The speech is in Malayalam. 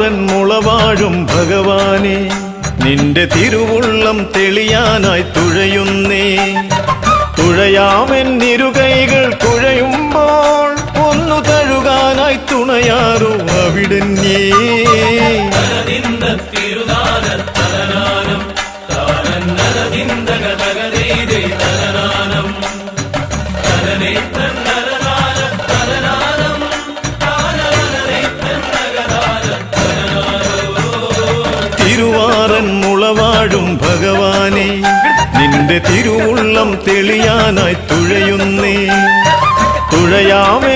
മാറൻ മുളവാഴും ഭഗവാനെ. നിന്റെ തിരുവുള്ളം തെളിയാനായി തുഴയുന്നേ. തുഴയാമൻ ഇരുകൈകൾ തുഴയുമ്പോൾ ഒന്നു തഴുകാനായി തുണയാറു അവിടെ തലനേ മുളവാടും ഭഗവാനെ. നിന്റെ തിരുവുള്ളം തെളിയാനായി തുഴയുന്നേ. തുഴയാമെന്നിരുകൈകൾ